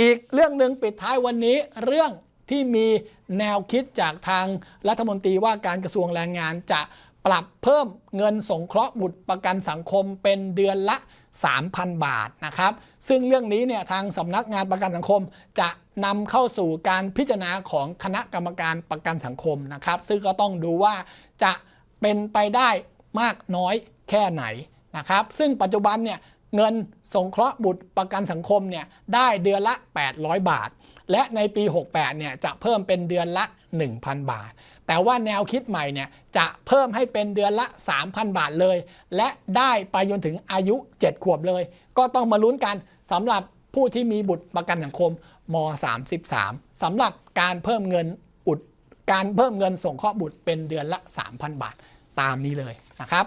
อีกเรื่องหนึ่งปิดท้ายวันนี้เรื่องที่มีแนวคิดจากทางรัฐมนตรีว่าการกระทรวงแรงงานจะปรับเพิ่มเงินสงเคราะห์บุตรประกันสังคมเป็นเดือนละ 3,000 บาทนะครับ ซึ่งเรื่องนี้เนี่ยทางสำนักงานประกันสังคมจะนำเข้าสู่การพิจารณาของคณะกรรมการประกันสังคมนะครับ ซึ่งก็ต้องดูว่าจะเป็นไปได้มากน้อยแค่ไหนนะครับ ซึ่งปัจจุบันเนี่ย เงินสงเคราะห์บุตรประกันสังคมเนี่ยได้เดือนละ 800 บาท และในปี 68เนี่ยจะเพิ่มเป็นเดือนละ 1,000 บาท แต่ว่าแนวคิดใหม่เนี่ยจะเพิ่มให้เป็นเดือนละ 3,000 บาทเลย และได้ไปจนถึงอายุ 7 ขวบเลย ก็ต้องมาลุ้นกันสำหรับผู้ที่มีบุตรประกันสังคมม 33สำหรับการเพิ่มเงินอุดการเพิ่มเงินส่งเคราะห์บุตรเป็นเดือนละ 3,000 บาทตามนี้เลยนะครับ